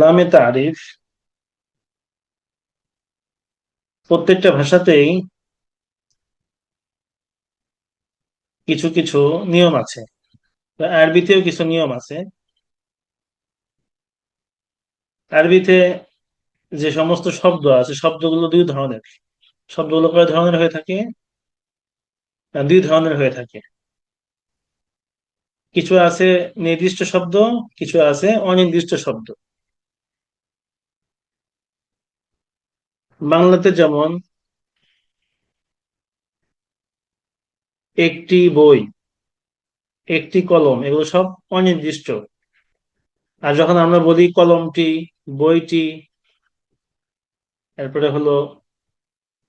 লামে তারিফ। প্রত্যেকটা ভাষাতেই কিছু কিছু নিয়ম আছে। আরবিতেও কিছু নিয়ম আছে। আরবিতে যে সমস্ত শব্দ আছে, শব্দগুলো দুই ধরনের। শব্দগুলো কয় ধরনের হয়ে থাকে? দুই ধরনের হয়ে থাকে। কিছু আছে নির্দিষ্ট শব্দ, কিছু আছে অনির্দিষ্ট শব্দ। বাংলাতে যেমন একটি বই, একটি কলম, এগুলো সব অনির্দিষ্ট। আর যখন আমরা বলি কলমটি, বইটি, এরপরে হলো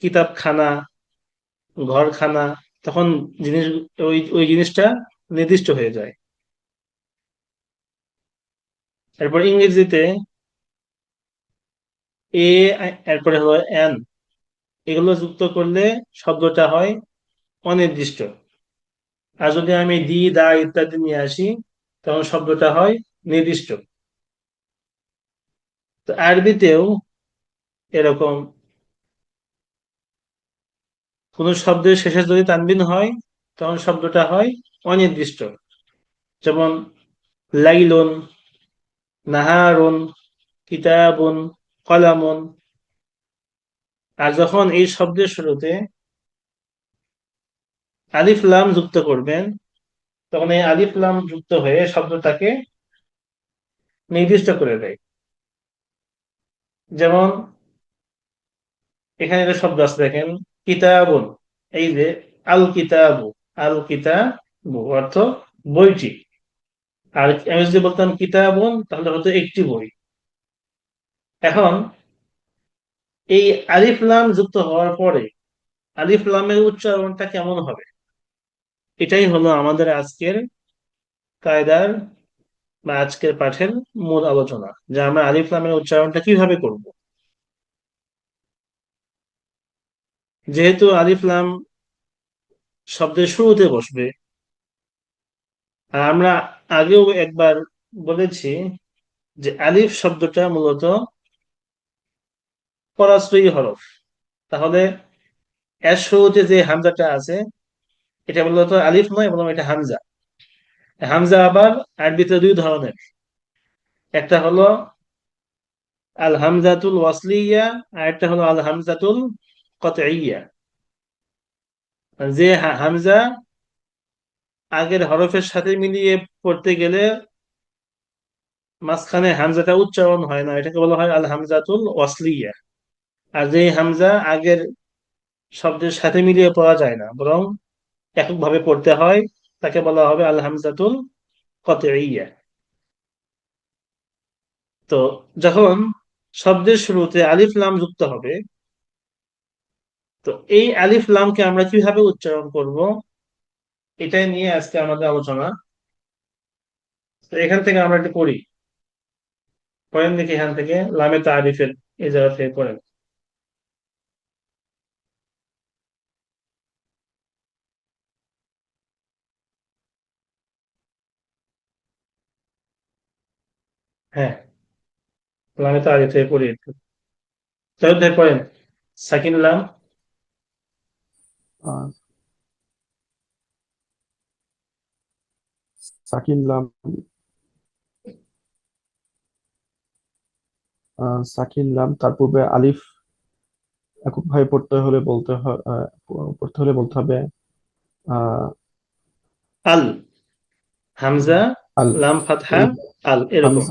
কিতাবখানা, ঘরখানা, তখন জিনিস, ওই ওই জিনিসটা নির্দিষ্ট হয়ে যায়। এরপর ইংরেজিতে এ এরপরে হলো এন এগুলো যুক্ত করলে শব্দটা হয় অনির্দিষ্ট। আর যদি আমি দি দা ইত্যাদি নিয়ে আসি, তখন শব্দটা হয় নির্দিষ্ট। তো আরবিতেও এরকম। কোন শব্দের শেষে যদি তানবিন হয়, তখন শব্দটা হয় অনির্দিষ্ট। যেমন, লাইলুন, নাহারুন, কিতাবুন কলামুন। আর যখন এই শব্দের শুরুতে আলিফ লাম যুক্ত করবেন, তখন এই আলিফ লাম যুক্ত হয়ে শব্দটাকে নির্দিষ্ট করে দেয়। যেমন, এখানে একটা শব্দ আছে দেখেন, কিতাবুন। এই যে আল কিতাবু আল কিতাবু অর্থ বইটি। আর আমি যদি বলতাম কিতাবুন, তাহলে হতো একটি বই। এখন এই আলিফ লাম যুক্ত হওয়ার পরে আলিফ লামের উচ্চারণটা কেমন হবে? এটাই হলো আমাদের আজকের কায়দার বা আজকের পাঠের মূল আলোচনা, যে আমরা আলিফ লামের উচ্চারণটা কীভাবে করব। যেহেতু আলিফ লাম শব্দের শুরুতে বসবে, আর আমরা আগেও একবার বলেছি যে আলিফ শব্দটা মূলত পরাশ্রয়ী হরফ। তাহলে এর যে হামজাটা আছে, এটা মূলত আলিফ নয়, বরং এটা হামজা। হামজা আবার আরবিতে দুই ধরনের। একটা হলো আল হামজাতুল ওয়াসলিয়া, আর একটা হলো আল হামজাতুল কতইয়া যে হামজা আগের হরফের সাথে মিলিয়ে পড়তে গেলে মাঝখানে হামজাটা উচ্চারণ হয় না, এটাকে বলা হয় আল হামজাতুল ওয়াসলিয়া। আর যে হামজা আগের শব্দের সাথে মিলিয়ে পড়া যায় না, বরং এককভাবে পড়তে হয়। তাকে বলা হবে আল হামজাতুল কতইয়া তো যখন শব্দের শুরুতে আলিফ লাম যুক্ত হবে, তো এই আলিফ লামকে আমরা কীভাবে উচ্চারণ করব, এটাই নিয়ে আজকে আমাদের আলোচনা। তো এখান থেকে আমরা একটু পড়ি। পড়েন দেখি এখান থেকে, লামে তারিফের এই জায়গা থেকে পড়েন। হ্যাঁ লামে তারিফ থেকে পড়ি তাহলে পড়েন। সাকিন লাম সাকিন লাম সাকিন লাম তার পূর্বে আলিফ এককভাবে পড়তে হলে বলতে হয় পড়তে হলে বলতে হবে আল হামজা আল। লাম ফাতহা আল এরকম।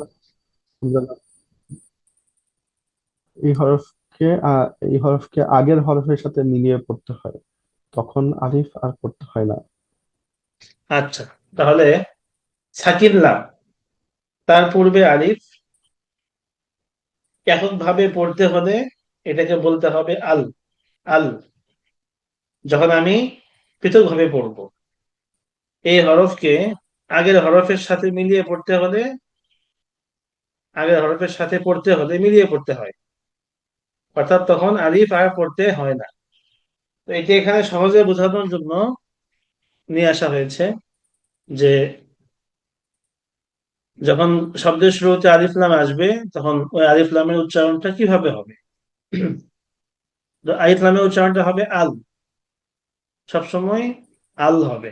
এই হরফকে এই হরফকে আগের হরফের সাথে মিলিয়ে পড়তে হয়। তখন আলিফ আর পড়তে হয় না। আচ্ছা তাহলে তার পূর্বে আলিফ। এককভাবে পড়তে হলে এটাকে বলতে হবে আল। আল। যখন আমি পৃথকভাবে পড়ব। এই হরফকে আগের হরফের সাথে মিলিয়ে পড়তে হলে আগের হরফের সাথে পড়তে হলে মিলিয়ে পড়তে হয়। অর্থাৎ তখন আলিফ আর পড়তে হয় না। তো এটি এখানে সহজে বোঝানোর জন্য নিয়ে আসা হয়েছে যে যখন শব্দের শুরুতে আলিফ লাম আসবে, তখন ওই আলিফ লামের উচ্চারণটা কীভাবে হবে? তো আলিফ লামের উচ্চারণটা হবে আল। সবসময় আল হবে।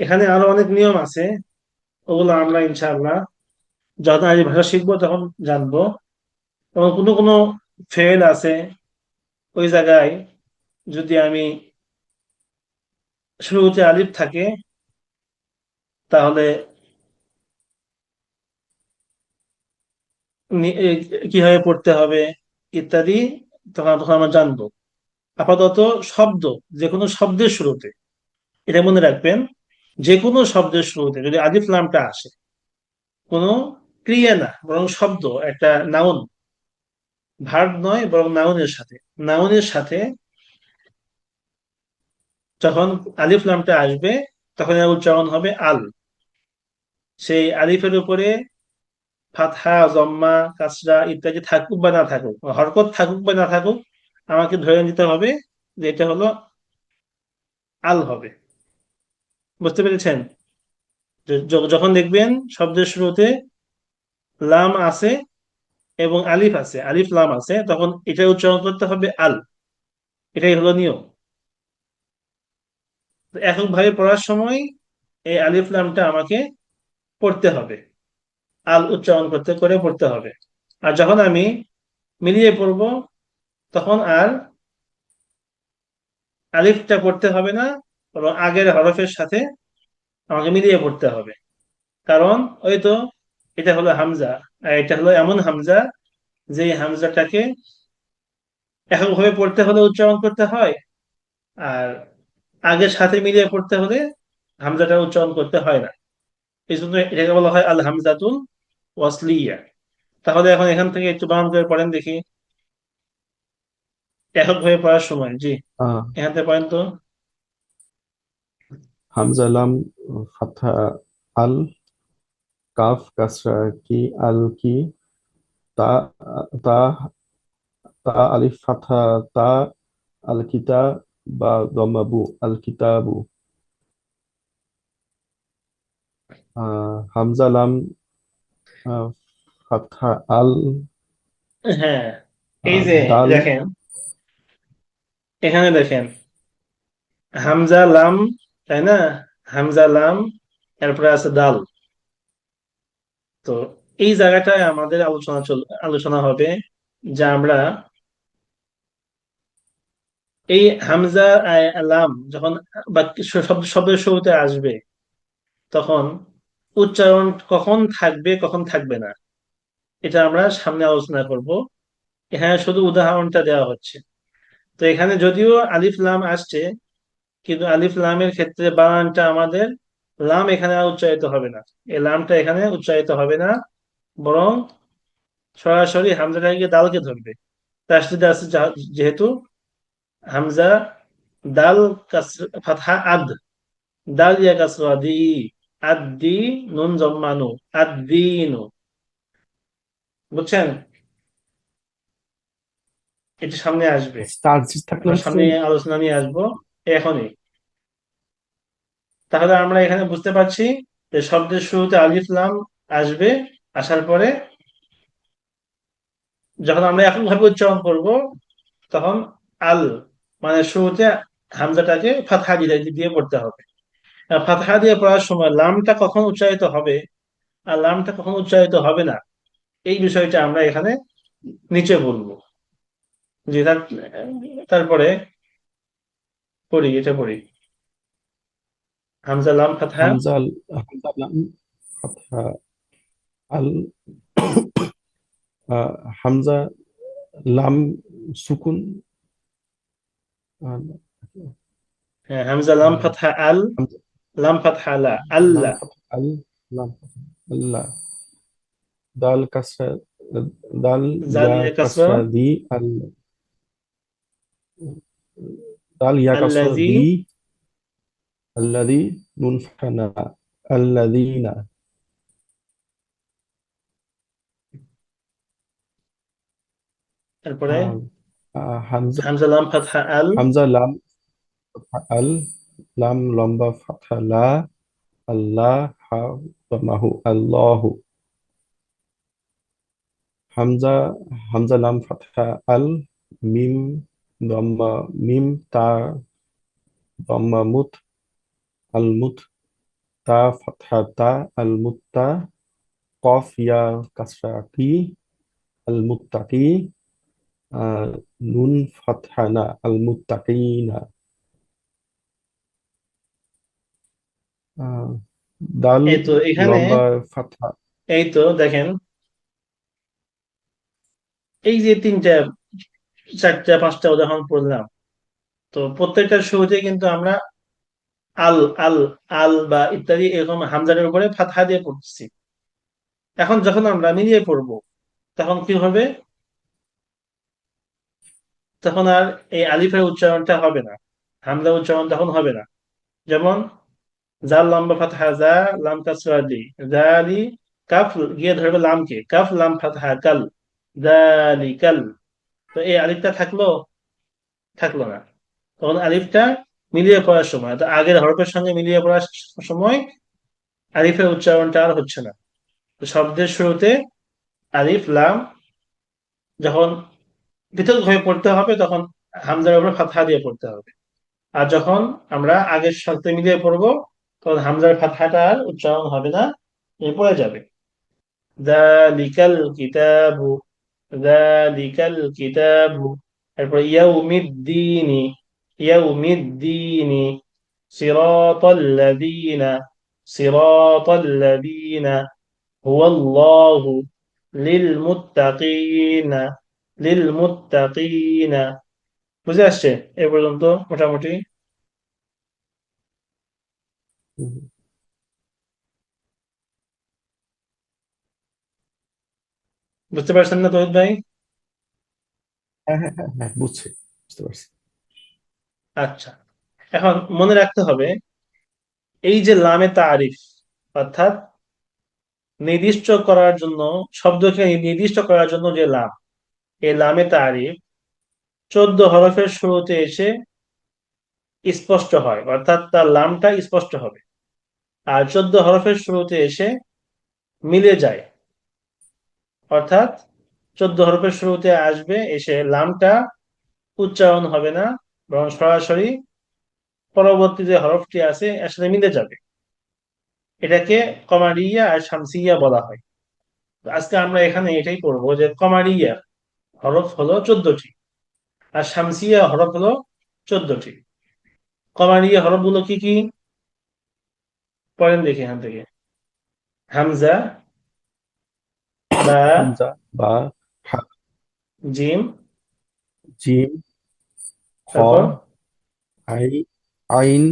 এখানে আরও অনেক নিয়ম আছে। ওগুলো আমরা ইনশাআল্লাহ যখন আজ ভাষা শিখব, তখন জানব। এবং কোনো কোনো ফেল আছে, ওই জায়গায় যদি আমি শুরুতে আলিফ থাকে, তাহলে কীভাবে পড়তে হবে ইত্যাদি তখন তখন আমরা জানব। আপাতত শব্দ যে কোনো শব্দের শুরুতে, এটা মনে রাখবেন। যে কোনো শব্দের শুরুতে যদি আলিফ লামটা আসে, কোনো ক্রিয়া না, বরং শব্দ, একটা নাউন। ভার্ব নয়, বরং নাউনের সাথে। নাউনের সাথে যখন আলিফ লামটা আসবে, তখন এর উচ্চারণ হবে আল। সেই আলিফের উপরে ফাতহা, জম্মা, কাসরা ইত্যাদি থাকুক বা না থাকুক হরকত থাকুক বা না থাকুক, আমাকে ধরে নিতে হবে যে এটা হলো আল হবে। বুঝতে পেরেছেন? যখন দেখবেন শব্দের শুরুতে লাম আছে এবং আলিফ আছে, আলিফ লাম আছে, তখন এটা উচ্চারণ করতে হবে আল। এটাই হলো নিয়ম। এককভাবে পড়ার সময় এই আলিফ লামটা আমাকে পড়তে হবে। আল উচ্চারণ করতে, করে পড়তে হবে। আর যখন আমি মিলিয়ে পড়ব, তখন আর আলিফটা পড়তে হবে না বরং আগের হরফের সাথে আমাকে মিলিয়ে পড়তে হবে। কারণ ওই তো এটা হলো হামজা এটা হলো এমন হামজা যে হামজাটাকে এককভাবে পড়তে হলে উচ্চারণ করতে হয় আর আগের সাথে মিলিয়ে পড়তে হলে হামজাটা উচ্চারণ করতে হয় না। এই জন্য এটাকে বলা হয় আল হামজাতুল ওয়াসলিয়া। তাহলে এখন এখান থেকে একটু বানান করে পড়েন দেখি। এককভাবে পড়ার সময় জি। এখান থেকে পড়েন তো। হামজা লাম ফাতহা আল কাফ কাসরা কি আল কি তা তা তা আলিফ ফাতহা তা আল কিতা বা দমাবু আল কিতাবু। আহ, হামজা লাম আহ, আল হ্যাঁ এই যে দেখেন এখানে দেখেন হামজা লাম তাই না? হামজা লাম এরপরে আছে দাল। তো এই জায়গাটায় আমাদের আলোচনা চল আলোচনা হবে যে আমরা এই হামজা আহ, লাম যখন শব্দের শুরুতে আসবে তখন উচ্চারণ কখন থাকবে কখন থাকবে না এটা আমরা সামনে আলোচনা করব। এখানে শুধু উদাহরণটা দেওয়া হচ্ছে। তো এখানে যদিও আলিফ লাম আসছে কিন্তু আলিফ লামের ক্ষেত্রে বানানটা আমাদের লাম এখানে আর উচ্চারিত হবে না। এই লামটা এখানে উচ্চারিত হবে না বরং সরাসরি হামজাটা গিয়ে দালকে ধরবে। তাসদিদে আছে যেহেতু হামজা দাল ফাতহা আদ দাল ইয়া কাসরা দি আদ নুন জম্মানু আদ দিনু বুঝছেন? এটা সামনে আসবে। সামনে আলোচনা নিয়ে আসব এখনই। তাহলে আমরা এখানে বুঝতে পারছি যে শব্দের শুরুতে আলিফ, লাম আসবে, আসার পরে যখন আমরা এককভাবে উচ্চারণ করব, তখন আল মানে শুরুতে হামজাটাকে ফাতহা দিয়ে দিয়ে পড়তে হবে। ফাতহা দিয়ে পড়ার সময় লামটা কখন উচ্চারিত হবে আর লামটা কখন উচ্চারিত হবে না, এই বিষয়টা আমরা এখানে নিচে বলব। যে তারপরে পড়ি, এটা পড়ি। হামজা লাম ফাতহা হামজা হামজা লাম ফাতহা আল আহ, হামজা লাম সুকুন আহ, হ্যাঁ হামজা লাম ফাতহা আল হামজা লাম ফাতহা লা লাম আল্লাহ ফাতহা আল লাম ফাতহা আল্লাহ দাল কাসরা দাল জাল ইয়া ইয়া কাসরা কাসরা দি আল দাল ইয়া কাসরা আল্লাযী দি আল্লাযী নুন ফাতহা না আল্লাযীনা তারপরে আহ, আহ, হামজা হামজা লাম ফাতহা আল হামজা লাম ফাতহা আল লাম লম্বা ফাথা লা আল্লাহ হা মাহু আল্লাহু হামজা হামজা লাম ফাথা আল মিম দম্মা মিম তা দম্মা মুত আল মুত তা ফাথা তা আল মুত্তা কফ ইয়া কাসরা কি আল মুত্তাকি আহ, নুন না আল মুত্তাকিনা দাল এই তো এখানে এই তো দেখেন। এই যে তিনটা চারটা পাঁচটা উদাহরণ পড়লাম। তো প্রত্যেকটার শুরুতে কিন্তু আমরা আল আল আল বা ইত্যাদি এরকম হামজারের উপরে ফাতহা দিয়ে পড়তেছি এখন যখন আমরা মিলিয়ে পড়ব, তখন কি হবে? তখন আর এই আলিফের উচ্চারণটা হবে না। হামজা উচ্চারণ তখন হবে না। যেমন জাল লম্বা ফাতহা জা লাম কাসরা দি জালি কাফ, গিয়ে ধরবে লামকে। কাফ, লাম, ফাতহা, কাল। জালি কাল। তো এই আলিফটা থাকল? থাকল না। তখন আলিফটা মিলিয়ে পড়ার সময় তো আগের হরফের সঙ্গে মিলিয়ে পড়ার সময় আরিফের উচ্চারণটা আর হচ্ছে না। শব্দের শুরুতে আলিফ লাম, যখন পৃথক ভাবে পড়তে হবে, তখন হামজার উপর ফাতহা দিয়ে পড়তে হবে। আর যখন আমরা আগের সাথে মিলিয়ে পড়ব, তখন হামজার ফাতহাটা আর উচ্চারণ হবে না, এ পড়ে যাবে। যালিকাল কিতাবু যালিকাল কিতাবু তারপর ইয়াউমিদ্দিনি ইয়াউমিদ্দিনি সিরাতাল্লাযীনা সিরাতাল্লাযীনা হুয়াল্লাহু লিলমুত্তাকিনা লিলমুত্তাকিনা বুঝে আসছে? এ পর্যন্ত মোটামুটি? হুম, বুঝতে পারছেন না তহিদ ভাই? হ্যাঁ হ্যাঁ হ্যাঁ হ্যাঁ বুঝছি বুঝতে পারছি। আচ্ছা। এখন মনে রাখতে হবে, এই যে লামে তারিফ, অর্থাৎ নির্দিষ্ট করার জন্য, শব্দকে নির্দিষ্ট করার জন্য যে লাম, এই লামে তারিফ চোদ্দ হরফের শুরুতে এসে স্পষ্ট হয়, অর্থাৎ তার লামটা স্পষ্ট হবে। আর চোদ্দ হরফের শুরুতে এসে মিলে যায়, অর্থাৎ চোদ্দ হরফের শুরুতে আসবে, এসে লামটা উচ্চারণ হবে না বরং সরাসরি পরবর্তী যে হরফটি আছে এর সাথে মিলে যাবে। এটাকে কমারিয়া আর শামসিয়া বলা হয়। আজকে আমরা এখানে এটাই করব যে কমারিয়া হরফ হলো চোদ্দটি আর শামসিয়া হরফ হলো চোদ্দটি। কমারিয়া হরফগুলো কি কি? পড়েন দেখি এখান থেকে। হামজা বা জিম জিম খ তারপর? আই আইন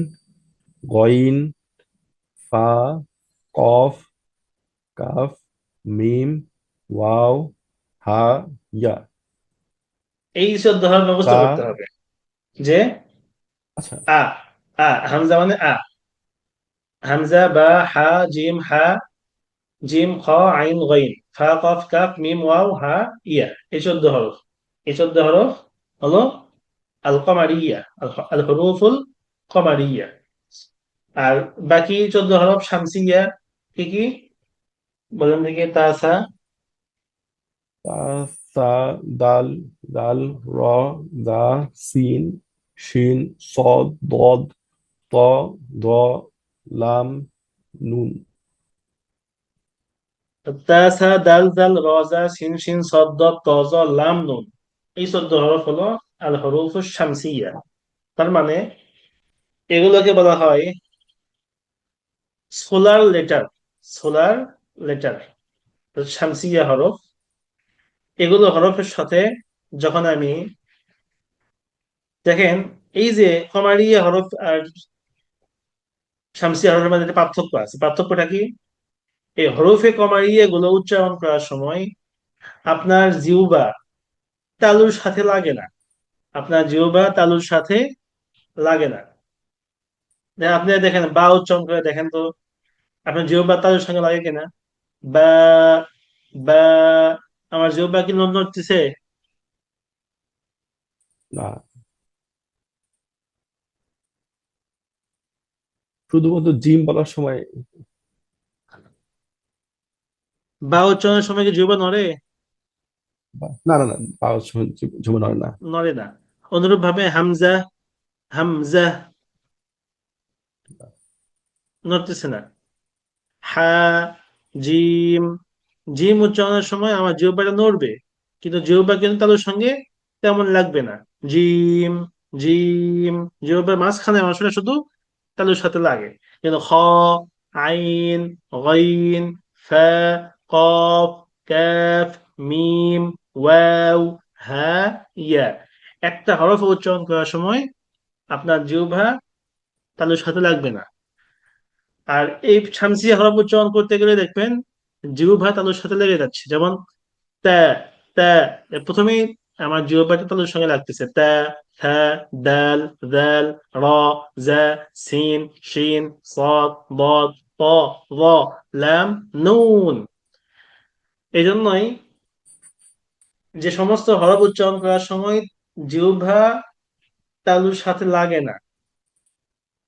গইন ফা কফ কাফ মিম ওয়াও হা ইয়া। এই চোদ্দ হরফ ব্যবস্থা তা করতে হবে। যে? আচ্ছা। আ আ হামজা মানে আ। হামজা বা হা জিম হা জিম খ আইন গইন। ফা কফ কাফ মিম ওয়াও হা ইয়া। এই চোদ্দ হরফ। এই চোদ্দ হরফ হলো আল-কমারিয়া আল-হরুফুল কমারিয়া। আর বাকি চোদ্দ হরফ শামসিয়া কি কি? বলেন দেখি তাসা তাসা দাল দাল র দা সিন শিন সদ দদ ত দ লাম নুন। তাসা দাল দাল র যা সিন শিন সদ ত জ লাম নুন। এই চোদ্দ হরফ হলো আল হরুফুল শামসিয়া। তার মানে এগুলোকে বলা হয় সোলার লেটার সোলার লেটার। শামসিয়া হরফ। এগুলো হরফের সাথে যখন আমি দেখেন, এই যে কমারিয়া হরফ আর শামসিয়া হরফের মধ্যে পার্থক্য আছে। পার্থক্যটা কি? এই হরফে কমারিয়া গুলো উচ্চারণ করার সময় আপনার জিউবা তালুর সাথে লাগে না। আপনার জিউবা তালুর সাথে লাগে না। আপনি দেখেন বা উচ্চারণ করে দেখেন তো আপনার জিহ্বা তালুর সঙ্গে লাগে কিনা? বা বা আমার জিহ্বা কি নড়তেছে না। শুধুমাত্র জিম বলার সময়। বা উচ্চারণের সময় কি জিহ্বা নড়ে? বা- না না না পাওয়ার সময় ঝুমে নয় না। নড়ে না। অনুরূপ ভাবে হামজা হামজা নড়তেছে না। হা, জিম জিম উচ্চারণের সময় আমার জিহ্বাটা নড়বে, কিন্তু জিহ্বা কিন্তু তাদের সঙ্গে তেমন লাগবে না। জিম জিম, জিহ্বার মাঝখানে অংশটা শুধু তালুর সাথে লাগে। কিন্তু খ, আইন, গাইন, ফা, কফ কাফ মিম, ওয়াও, হা, ইয়া। একটা হরফ উচ্চারণ করার সময় আপনার জিহ্বা তালুর সাথে লাগবে না। আর এই শামসি হরফ উচ্চারণ করতে গেলে দেখবেন জিহ্বা তালুর সাথে লেগে যাচ্ছে। যেমন ত্যা ত্যা প্রথমেই আমার জিহ্বাটা তালুর সঙ্গে লাগতেছে। ত্যা থ্যা দাল দাল, র জ্যা সিন, শিন সদ বদ, প, র, লাম, নুন। এই জন্যই যে সমস্ত হরফ উচ্চারণ করার সময় জিহ্বা তালুর সাথে লাগে না।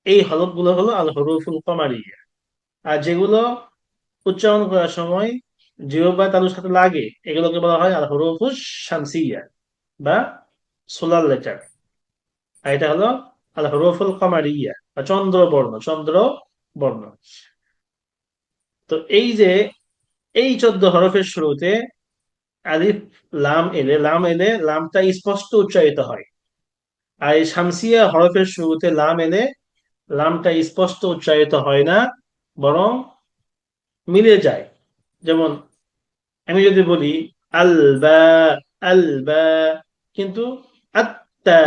এই হরফগুলো হলো আল হরুফুল কমারিয়া। আর যেগুলো উচ্চারণ করার সময় জিহ্বা তালুর সাথে লাগে, এগুলোকে বলা হয় আল হরুফুস শামসিয়া বা সোলার লেটার। আর এটা হলো আল হরুফুল কমারিয়া বা চন্দ্র বর্ণ চন্দ্র বর্ণ তো এই যে এই চোদ্দ হরফের শুরুতে আলিফ, লাম এলে লাম এলে লামটা স্পষ্ট উচ্চারিত হয়। আর এই শামসিয়া হরফের শুরুতে লাম এলে লামটা স্পষ্ট উচ্চারিত হয় না, বরং মিলে যায়। যেমন, আমি যদি বলি, আলবা আলবা, কিন্তু আত্তা,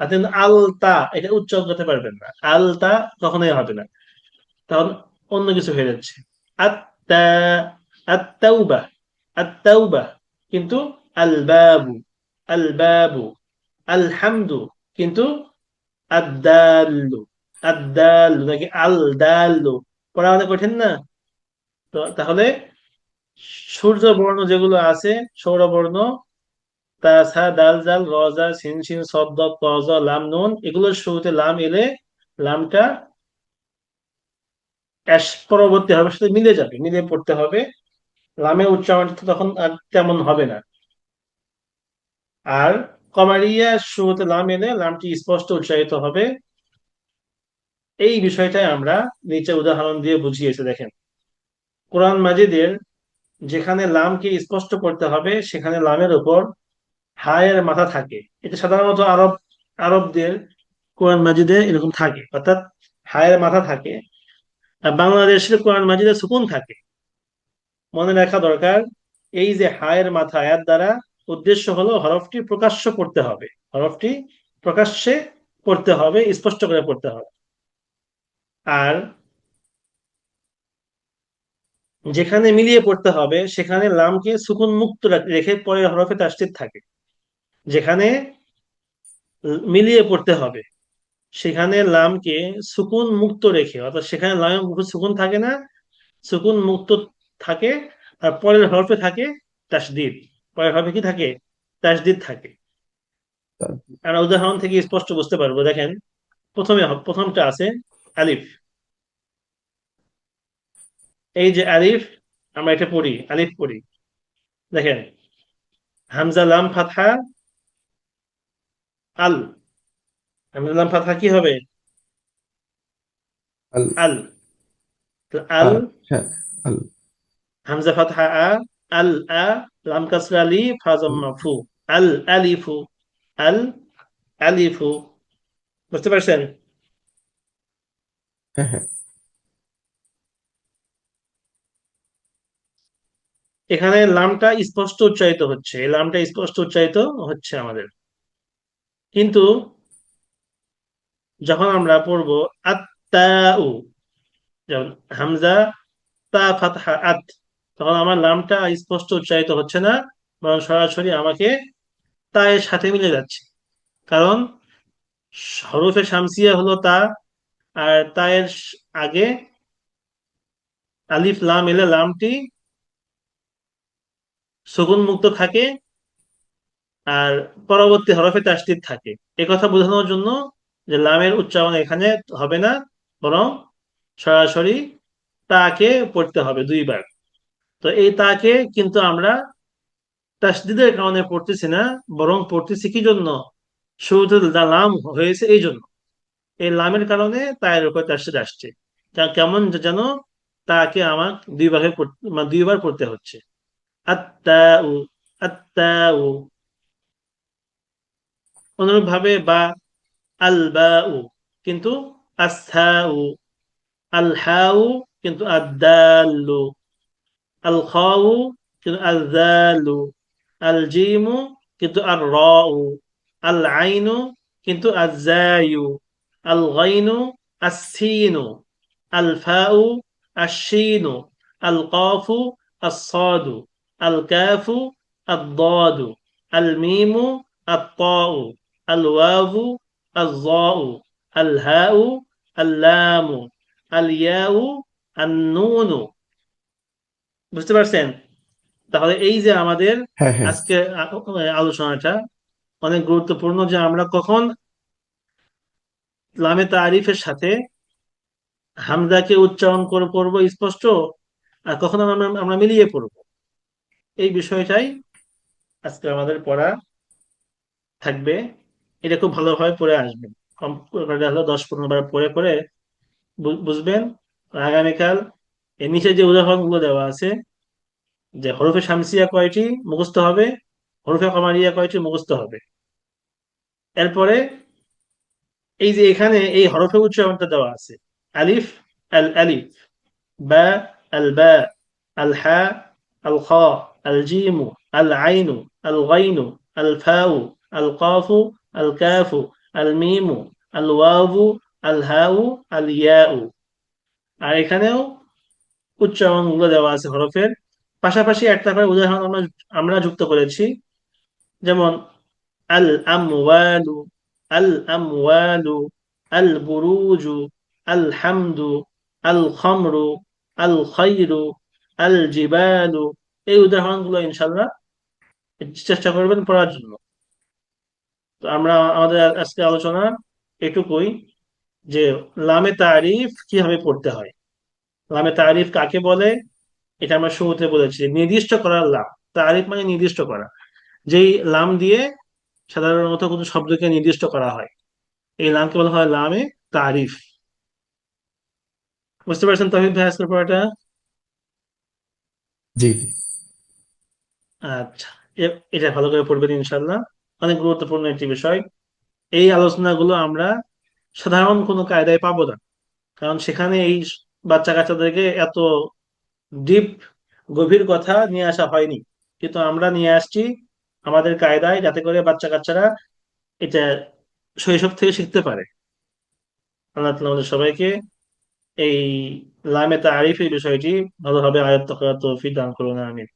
আর কিন্তু আলতা, এটা উচ্চারণ করতে পারবেন না। আলতা কখনোই হবে না। তখন অন্য কিছু হয়ে যাচ্ছে। আত্তা, আত্তাউবা। আত্তাউবা কিন্তু আল বাবু আল বাবু আলহামদু কিন্তু আদাল্লু আদাল্লু নাকি আল দাল্লু পড়া অনেক কঠিন না? তো তাহলে সূর্য বর্ণ যেগুলো আছে, সৌরবর্ণ তা সা দাল জাল রজা সিন সিন সদ্দ তজ, লাম, নুন, এগুলোর শুরুতে লাম এলে লামটা পরবর্তী হবে সাথে মিলে যাবে, মিলে পড়তে হবে। লামের উচ্চারণটা তখন আর তেমন হবে না। আর কমারিয়া শুরুতে লাম এলে লামটি স্পষ্ট উচ্চারিত হবে। এই বিষয়টাই আমরা নিচে উদাহরণ দিয়ে বুঝিয়েছি, দেখেন। কোরআন মাজিদের যেখানে লামকে স্পষ্ট করতে হবে, সেখানে লামের উপর হায়ের মাথা থাকে। এটা সাধারণত আরব, আরবদের কোরআন মাজিদে এরকম থাকে, অর্থাৎ হায়ের মাথা থাকে। আর বাংলাদেশের কোরআন মাজিদে সুকুন থাকে। মনে রাখা দরকার, এই যে হায়ের মাথা আয়াত দ্বারা উদ্দেশ্য হলো হরফটি প্রকাশ্য করতে হবে। হরফটি প্রকাশ্যে পড়তে হবে, স্পষ্ট করে পড়তে হবে। আর যেখানে মিলিয়ে পড়তে হবে, সেখানে লামকে সুকুন মুক্ত রেখে পরে হরফে তাসদিদ থাকে। যেখানে মিলিয়ে পড়তে হবে, সেখানে লামকে সুকুন মুক্ত রেখে, অর্থাৎ সেখানে লামের মুখে সুকুন থাকে না, সুকুন মুক্ত থাকে আর পরের হরফে থাকে তাসদিদ। পরের হরফে কি থাকে? তাসদিদ থাকে। আমরা উদাহরণ থেকে স্পষ্ট বুঝতে পারব। দেখেন প্রথমে প্রথমটা আছে আলিফ। এই যে আলিফ আমরা এটা পড়ি আলিফ পড়ি। দেখেন হামজা লাম ফাতহা আল। হামজা লাম ফাতহা কি হবে? আল। আল। তো হ্যাঁ আল। হামজা ফাতহা আ আল আ লাম কাসরা লি ফা জম্মা ফু। আল আলিফু আল আলিফু। বুঝতে পারছেন? হ্যাঁ হ্যাঁ। এখানে লামটা স্পষ্ট উচ্চারিত হচ্ছে। এই লামটা স্পষ্ট উচ্চারিত হচ্ছে আমাদের। কিন্তু যখন আমরা পড়ব আত্তাউ যেমন হামজা তা ফাতহা আত তখন আমার লামটা স্পষ্ট উচ্চারিত হচ্ছে না, বরং সরাসরি আমাকে তায়ের সাথে মিলে যাচ্ছে। কারণ হরফে শামসিয়া হলো তা, আর তায়ের আগে আলিফ, লাম এলে লামটি সুকুন মুক্ত থাকে, আর পরবর্তী হরফে তাসদিদ থাকে। কথা বোঝানোর জন্য যে লামের উচ্চারণ এখানে হবে না, বরং সরাসরি তাকে পড়তে হবে দুইবার। তো এই তাকে কিন্তু আমরা তাসদিদের কারণে পড়তেছি না, বরং পড়তেছি কি জন্য? শুরুতে লাম হয়েছে এই জন্য। এই লামের কারণে তায়ের উপর তাসদিদ আসছে। তা কেমন যেন তাকে আমার দুই ভাগে দুইবার পড়তে হচ্ছে আত্তা উ আত্তা উ অনুরূপ ভাবে বা আল বা উ কিন্তু আস্থা উ আল হাউ কিন্তু আদাল্লু الخاو كده الذال الجيم كده الراء العين كده الزاي الغين السين الفاء الشين القاف الصاد الكاف الضاد الميم الطاء الواو الظاء الهاء اللام الياء النون. বুঝতে পারছেন? তাহলে এই যে আমাদের হ্যাঁ হ্যাঁ। আজকে আলোচনাটা অনেক গুরুত্বপূর্ণ যে আমরা কখন লামে তারিফের সাথে হামজাকে উচ্চারণ করে পড়ব স্পষ্ট? আর কখন আমরা আমরা মিলিয়ে পড়ব? এই বিষয়টাই আজকে আমাদের পড়া থাকবে। এটা খুব ভালোভাবে পড়ে আসবেন। কম হলো দশ পনেরো বার পড়ে পড়ে বুঝবেন। আগামীকাল এর নিচে যে উদাহরণগুলো দেওয়া আছে, যে হরফে শামসিয়া কয়টি মুখস্থ হবে? হরফে কমারিয়া কয়টি মুখস্থ হবে? এরপরে এই যে এখানে এই হরফে উচ্চারণটা দেওয়া আছে। আলিফ, আল আলিফ, বা, আল বা, আল হা, আল খ, আল জিমু, আল আইনু, আল গাইনু, আল ফাউ, আল কাফু আল কাফু, আল মিমু, আল ওয়াবু আল হাউ, আল ইয়াউ। আর এখানেও উচ্চারণগুলো দেওয়া আছে হরফের। পাশাপাশি একটা করে উদাহরণ আমরা আমরা যুক্ত করেছি। যেমন, আল আমওয়ালু আল আমওয়ালু, আল বুরুজু, আল হামদু, আল খামরু, আল খাইরু আল জিবালু। এই উদাহরণগুলো ইনশাল্লাহ চেষ্টা করবেন পড়ার জন্য। তো আমরা আমাদের আজকে আলোচনা এটুকুই যে লামে তারিফ কীভাবে পড়তে হয়। লামে তারিফ কাকে বলে? এটা আমরা শুরুতে বলেছি। নির্দিষ্ট করার লাম। তারিফ মানে নির্দিষ্ট করা। যেই লাম দিয়ে সাধারণত কোনো শব্দকে নির্দিষ্ট করা হয়। এই লামকে বলা হয় লামে তারিফ। বুঝতে পারছেন তহিদ ভাই আজকের পড়াটা? জি। আচ্ছা। এটা ভালো করে পড়বেন ইনশাল্লাহ অনেক গুরুত্বপূর্ণ একটি বিষয়। এই আলোচনাগুলো আমরা সাধারণ কোনো কায়দায় পাবো না। কারণ সেখানে এই বাচ্চা কাচ্চাদেরকে এত ডিপ গভীর কথা নিয়ে আসা হয়নি। কিন্তু আমরা নিয়ে আসছি আমাদের কায়দায় যাতে করে বাচ্চা কাচ্চারা এটা শৈশব থেকে শিখতে পারে। আল্লাহ আমাদের সবাইকে এই লামে তারিফ এই বিষয়টি ভালোভাবে আয়ত্ত করার তৌফিক দান করুন, আমিন।